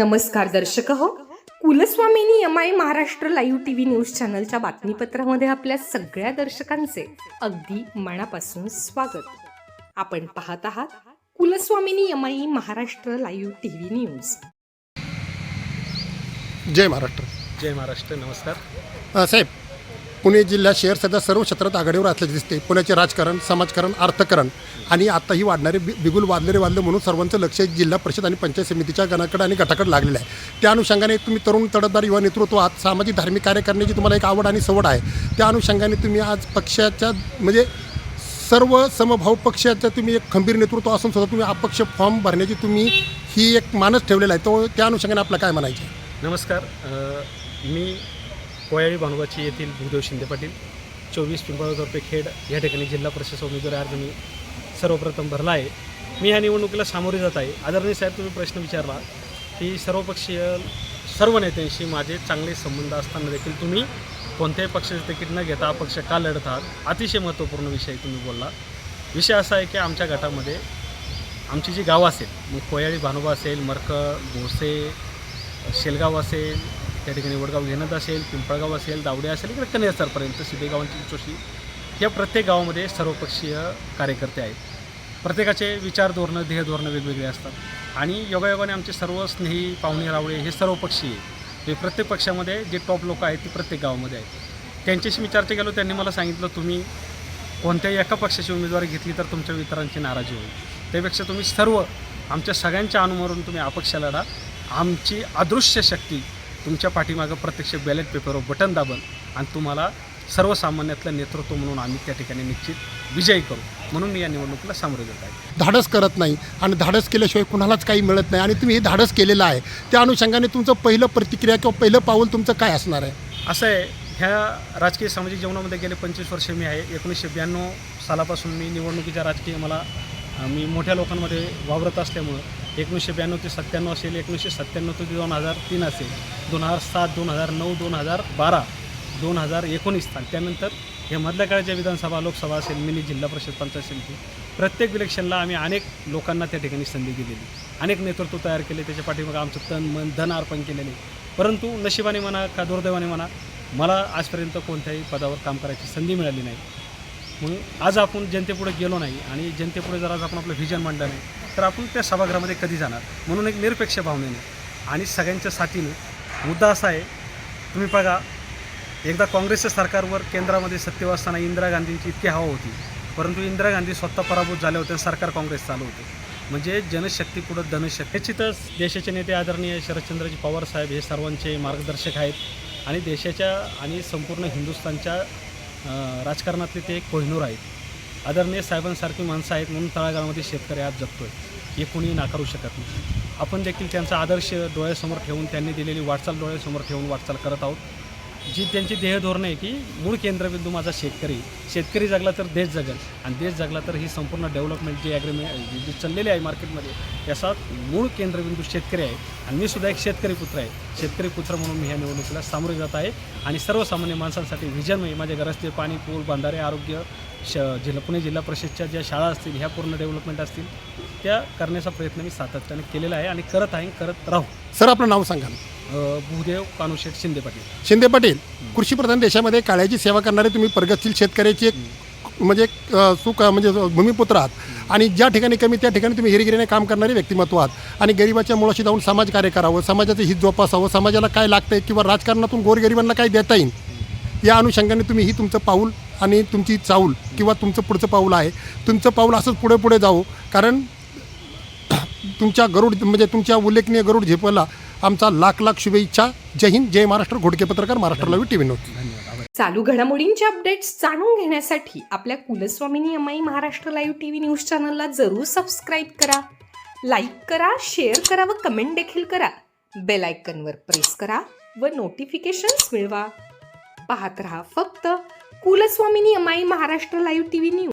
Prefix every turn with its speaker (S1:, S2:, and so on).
S1: नमस्कार दर्शक हो. Kulaswamini M I Maharashtra live T V news चॅनलच्या बातमीपत्रामध्ये आपल्या सगळ्या दर्शकांचे अगदी मनापासून स्वागत. आपण पाहत आहात Kulaswamini M I Maharashtra live T V news.
S2: जय महाराष्ट्र.
S3: जय महाराष्ट्र नमस्कार.
S2: साहेब पुणे जिल्हा शहर सध्या सर्व क्षेत्रात आघाडीवर असल्याचे दिसते. पुण्याचे राजकारण समाजकारण अर्थकारण आणि आताही वाढणारे बि बिगुल वादलेले वादले म्हणून सर्वांचं लक्ष जिल्हा परिषद आणि पंचायत समितीच्या गणाकडे आणि गटाकडे लागलेलं आहे. त्या अनुषंगाने तुम्ही तरुण तडतदार युवा नेतृत्व आहात. सामाजिक धार्मिक कार्य करण्याची तुम्हाला एक आवड आणि सवड आहे. त्या अनुषंगाने तुम्ही आज पक्षाच्या म्हणजे सर्व समभाव पक्षाचं तुम्ही एक खंबीर नेतृत्व असून सुद्धा तुम्ही अपक्ष फॉर्म भरण्याची तुम्ही ही एक मानस ठेवलेला आहे. तो त्या अनुषंगाने आपलं काय म्हणायचं?
S3: नमस्कार. मी कोयाळी भानुबाची येथील भूदेव शिंदे पाटील चोवीस पिंपळगाव खेड या ठिकाणी जिल्हा परिषद उमेदवारी अर्ज मी सर्वप्रथम भरला आहे. मी ह्या निवडणुकीला सामोरे जात आहे. आदरणीय साहेब तुम्ही प्रश्न विचारला की सर्वपक्षीय सर्व नेत्यांशी माझे चांगले संबंध असताना देखील तुम्ही कोणत्याही पक्षाचे तिकीट न घेता अपक्ष का लढत आहात अतिशय महत्त्वपूर्ण विषय तुम्ही बोलला. विषय असा आहे की आमच्या गटामध्ये आमची जी गावं असेल मग कोयाळी भानुबा असेल मरकळ भोसे शेलगाव असेल त्या ठिकाणी वडगाव घेणत असेल पिंपळगाव असेल दावडे असेल इकडे कन्यासरपर्यंत सिद्धेगावांची चोशी या प्रत्येक गावामध्ये सर्वपक्षीय कार्यकर्ते आहेत. प्रत्येकाचे विचार धोरणं ध्येय धोरणं वेगवेगळे असतात. आणि योगायोगाने आमचे सर्व स्नेही पाहुणे रावळे हे सर्वपक्षीय हे म्हणजे प्रत्येक पक्षामध्ये जे टॉप लोक आहेत ते प्रत्येक गावामध्ये आहेत. त्यांच्याशी मी चर्चा केलो त्यांनी मला सांगितलं तुम्ही कोणत्याही एका पक्षाची उमेदवारी घेतली तर तुमच्या मित्रांची नाराजी होईल. त्यापेक्षा तुम्ही सर्व आमच्या सगळ्यांच्या अनुमरून तुम्ही अपक्ष लढा. आमची अदृश्य शक्ती तुमच्या पाठीमागं प्रत्यक्ष बॅलेट पेपरवर बटन दाबन आणि तुम्हाला सर्वसामान्यातलं नेतृत्व म्हणून आम्ही त्या ठिकाणी निश्चित विजयी करू. म्हणून मी या निवडणुकीला सामोरे जात आहे.
S2: धाडस करत नाही आणि धाडस केल्याशिवाय कुणालाच काही मिळत नाही आणि तुम्ही हे धाडस केलेलं आहे. त्या अनुषंगाने तुमचं पहिलं प्रतिक्रिया किंवा पहिलं पाऊल तुमचं काय असणार आहे?
S3: असं आहे ह्या राजकीय सामाजिक जीवनामध्ये गेले पंचवीस वर्ष मी आहे. एकोणीसशे ब्याण्णव सालापासून मी निवडणुकीच्या राजकीय मला मी मोठ्या लोकांमध्ये वावरत असल्यामुळं एकोणीसशे ब्याण्णव ते सत्त्याण्णव असेल एकोणीसशे सत्त्याण्णव ते दोन हजार तीन असेल दोन हजार सात दोन हजार नऊ दोन हजार बारा दोन हजार एकोणीस आणि त्यानंतर हे मधल्या काळाच्या विधानसभा लोकसभा असेल मिनी जिल्हा परिषद पंचायत समिती प्रत्येक इलेक्शनला आम्ही अनेक लोकांना त्या ठिकाणी संधी दिलेली. अनेक नेतृत्व तयार केले त्याच्या पाठीमागं आमचं तन मन धन अर्पण केलेले परंतु नशिबाने म्हणा का दुर्दैवाने म्हणा मला आजपर्यंत कोणत्याही पदावर काम करायची संधी मिळाली नाही. म्हणून आज आपण जनतेपुढे गेलो नाही आणि जनतेपुढे जर आज आपण आपलं व्हिजन मांडलं नाही तर आपण त्या सभागृहामध्ये कधी जाणार? म्हणून एक निरपेक्ष भावनेने. आणि सगळ्यांच्या साथीने मुद्दा असा आहे तुम्ही बघा एकदा काँग्रेसच्या सरकारवर केंद्रामध्ये सत्तेवर असताना इंदिरा गांधींची इतकी हवा होती. परंतु इंदिरा गांधी स्वतः पराभूत झाले होते सरकार काँग्रेस चालू होते म्हणजे जनशक्ती पुढं धनशक्ती. निश्चितच देशाचे नेते आदरणीय शरदचंद्रजी पवार साहेब हे सर्वांचे मार्गदर्शक आहेत. आणि देशाच्या आणि संपूर्ण हिंदुस्थानच्या राजकारणातले ते एक कोहिनूर आहेत. आदरणीय साहेबांसारखी माणसं आहेत म्हणून तळागाळामध्ये शेतकरी आज जगतोय. हे कुणीही नाकारू शकत नाही. आपण देखील त्यांचा आदर्श डोळ्यासमोर ठेवून त्यांनी दिलेली वाटचाल डोळ्यासमोर ठेवून वाटचाल करत आहोत. जी त्यांची ध्येय धोरणं आहे की मूळ केंद्रबिंदू माझा शेतकरी. शेतकरी जगला तर देश जगल. आणि देश जगला तर ही संपूर्ण डेव्हलपमेंट जी ॲग्रीमेंट जी चाललेली आहे मार्केटमध्ये याचा मूळ केंद्रबिंदू शेतकरी आहे. आणि मी सुद्धा एक शेतकरी पुत्र आहे. शेतकरी पुत्र म्हणून मी ह्या निवडणुकीला सामोरे जात आहे. आणि सर्वसामान्य माणसांसाठी व्हिजन म्हणजे माझ्या घरातले पाणी पूल बांधारे आरोग्य श जिल्हा पुणे जिल्हा परिषदच्या ज्या शाळा असतील ह्या पूर्ण डेव्हलपमेंट असतील त्या करण्याचा प्रयत्न मी सातत्याने केलेला आहे आणि करत आहे करत राहू.
S2: सर आपलं नाव सांगा
S3: भूदेव कानुशेठ शिंदे पाटील.
S2: शिंदे पाटील कृषीप्रधान देशामध्ये काळ्याची सेवा करणारे तुम्ही प्रगतशील शेतकऱ्याची एक म्हणजे एक, अ, सुख म्हणजे भूमिपुत्र आहात. आणि ज्या ठिकाणी कमी त्या ठिकाणी तुम्ही हिरगिरीने काम करणारे व्यक्तिमत्व आहात. आणि गरिबाच्या मुळाशी जाऊन समाजकार्य करावं समाजाचं हित जोपासावं समाजाला काय लागतंय किंवा राजकारणातून गोरगरिबांना काय देता येईल या अनुषंगाने तुम्ही ही तुमचं पाऊल आणि तुमची चाऊल किंवा तुमचं पुढचं पाऊल आहे. तुमचं पाऊल असंच पुढे पुढे जावं. कारण तुमच्या गरुड म्हणजे तुमच्या उल्लेखनीय गरुड झेपला आमचा लाख लाख शुभेच्छा. जय हिंद जय महाराष्ट्र. घोडके पत्रकार Maharashtra live TV news. Note
S1: चालू घडामोडींचे अपडेट्स जाणून घेण्यासाठी आपल्या Kulswamini Amai Maharashtra live TV news चॅनलला जरूर सबस्क्राईब करा. लाईक करा शेअर करा व कमेंट देखील करा. बेल आयकनवर प्रेस करा व नोटिफिकेशन्स मिळवा. पाहत रहा फक्त Kulswamini Amai Maharashtra live TV news.